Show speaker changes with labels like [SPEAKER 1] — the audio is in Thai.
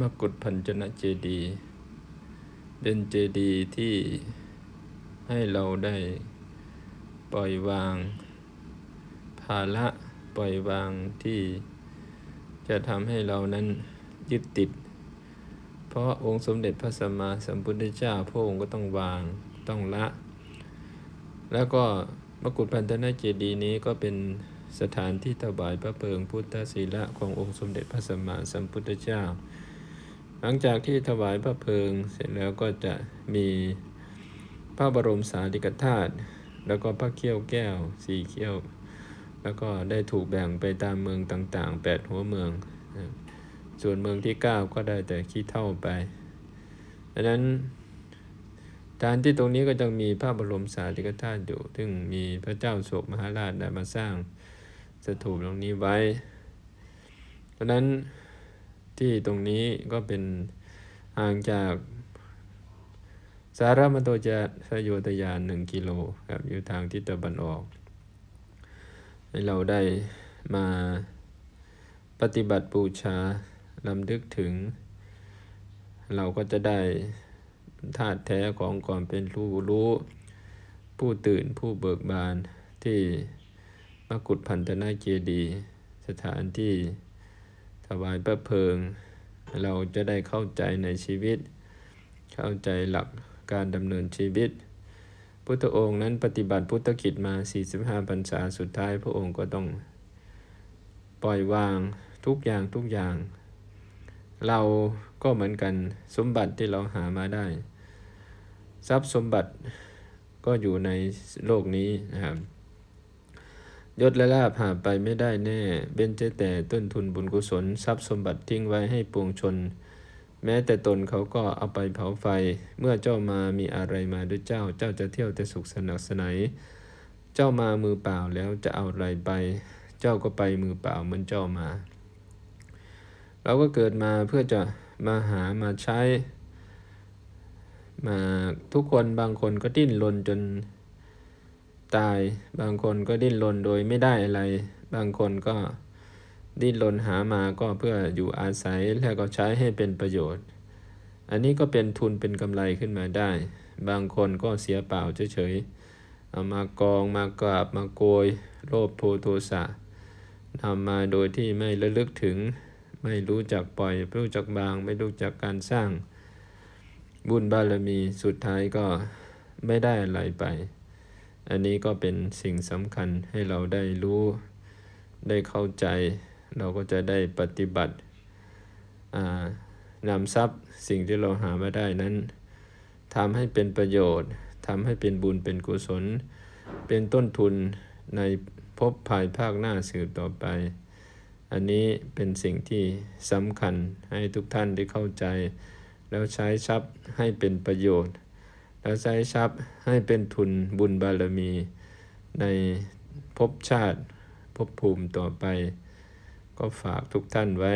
[SPEAKER 1] มกุฏพันจนะเจดีย์เป็นเจดีย์ที่ให้เราได้ปล่อยวาง ภาระปล่อยวางที่จะทำให้เรานั้นยึดติด เพราะองค์สมเด็จพระสัมมาสัมพุทธเจ้าพระองค์ก็ต้องวางต้องละ แล้วก็มกุฏพันธนาเจดีย์นี้ก็เป็นสถานที่ถวายพระเพลิงพุทธศีละขององค์สมเด็จพระสัมมาสัมพุทธเจ้า หลังจากที่ถวายพระเพลิงเสร็จแล้วก็จะมีพระบรมสารีริกธาตุแล้วก็พระเขี้ยวแก้วสี่เขี้ยว แล้วก็ได้ถูกแบ่งไปตามเมืองต่างๆ 8 หัวเมือง ส่วนเมืองที่ 9 ก็ได้แต่ขี้เท่าไปดังนั้นฐานที่ตรงนี้ก็จะมีพระบรมสารีริกธาตุอยู่ ซึ่งมีพระเจ้าโศกมหาราชได้มาสร้างสถูปตรงนี้ไว้ดังนั้น ที่ตรงนี้ก็เป็นห่างจากสารมโตจะสยโยตยานหนึ่งกิโลครับอยู่ทางทิศตะวันออก ให้เราได้มาปฏิบัติบูชาลำลึกถึง เราก็จะได้ธาตุแท้ของความเป็นรู้รู้ ผู้ตื่นผู้เบิกบานที่มกุฏพันธนาเจดียสถานที่ ถวายพระเพลิง เราจะได้เข้าใจในชีวิต เข้าใจหลักการดำเนินชีวิต พุทธองค์นั้นปฏิบัติพุทธกิจมา 45พรรษาสุดท้ายพระองค์ก็ต้อง ปล่อยวางทุกอย่างทุกอย่าง เราก็เหมือนกันสมบัติที่เราหามาได้ ทรัพย์สมบัติก็อยู่ในโลกนี้นะครับ ยศและลาภหาไปไม่ได้แน่ เบ้นเจแต่ต้นทุนบุญกุศล ทรัพย์สมบัติทิ้งไว้ให้ปวงชน แม้แต่ตนเขาก็เอาไปเผาไฟ เมื่อเจ้ามามีอะไรมาด้วยเจ้า เจ้าจะเที่ยวแต่สุขสนักสนายเจ้ามามือเปล่าแล้วจะเอาอะไรไป เจ้าก็ไปมือเปล่าเหมือนเจ้ามา เราก็เกิดมาเพื่อจะมาหามาใช้ มาทุกคนบางคนก็ดิ้นรนจน ตาย บางคนก็ดิ้นรนโดยไม่ได้อะไร บางคนก็ดิ้นรนหามาก็เพื่ออยู่อาศัยแล้วก็ใช้ให้เป็นประโยชน์ อันนี้ก็เป็นทุนเป็นกำไรขึ้นมาได้ บางคนก็เสียเปล่าเฉยๆเอามากองมากราบมาโกย โลภโทโทสะทำมาโดยที่ไม่ระลึกถึง ไม่รู้จักปล่อยไม่รู้จักบาง ไม่รู้จักการสร้าง บุญบารมีสุดท้ายก็ไม่ได้อะไรไป อันนี้ก็เป็นสิ่งสำคัญให้เราได้รู้ได้เข้าใจ เราก็จะได้ปฏิบัตินำทรัพย์สิ่งที่เราหามาได้นั้นทำให้เป็นประโยชน์ทำให้เป็นบุญเป็นกุศล เป็นต้นทุนในภพภายภาคหน้าสืบต่อไป อันนี้เป็นสิ่งที่สำคัญให้ทุกท่านได้เข้าใจ แล้วใช้ทรัพย์ให้เป็นประโยชน์ แล้วใช้ทรัพย์ให้เป็นทุนบุญบารมีในภพชาติภพภูมิต่อไป ก็ฝากทุกท่านไว้